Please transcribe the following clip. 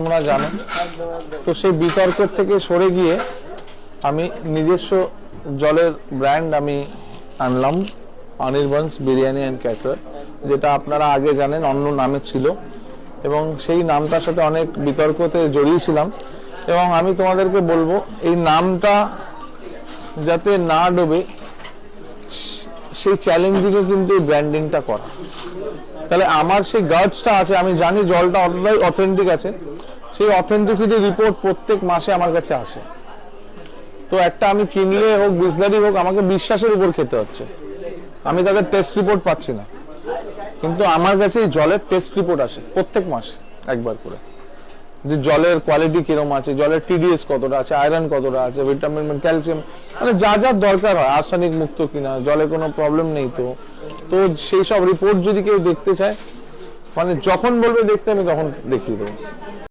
তোমরা জানো। তো সেই বিতর্ক থেকে সরে গিয়ে আমি নিজস্ব জলের ব্র্যান্ড আমি আনলাম অনির্বাণস বিরিয়ানি অ্যান্ড ক্যাটার যেটা আপনারা আগে জানেন, অন্য নামে ছিল। এবং সেই নামটার সাথে অনেক বিতর্কতে জড়িয়েছিলাম। এবং আমি তোমাদেরকে বলব, এই নামটা যাতে না ডোবে, সেই চ্যালেঞ্জিংয়ে কিন্তু এই ব্র্যান্ডিংটা করা। তাহলে আমার সেই গার্ডসটা আছে, আমি জানি জলটা অতটাই অথেন্টিক আছে। সেই অথেন্টিসিটি রিপোর্ট প্রত্যেক মাসে আমার কাছে আসে। তো একটা আমি কিনলে হোক বিসলারি হোক, আমাকে বিশ্বাসের উপর খেতে হচ্ছে। আমি তাদের টেস্ট রিপোর্ট পাচ্ছি না। কিন্তু আমার কাছে এই জলের টেস্ট রিপোর্ট আসে প্রত্যেক মাসে, একবার করে। যে জলের কোয়ালিটি কিরম আছে, জলের টিডিএস কতটা আছে আয়রন কতটা আছে ভিটামিন ক্যালসিয়াম মানে যা যা দরকার হয় আর্সেনিক মুক্ত কিনা, জলে কোনো প্রবলেম নেই তো। তো সেই সব রিপোর্ট যদি কেউ দেখতে চায় মানে যখন বলবে দেখতে, আমি তখন দেখিয়ে দেবো।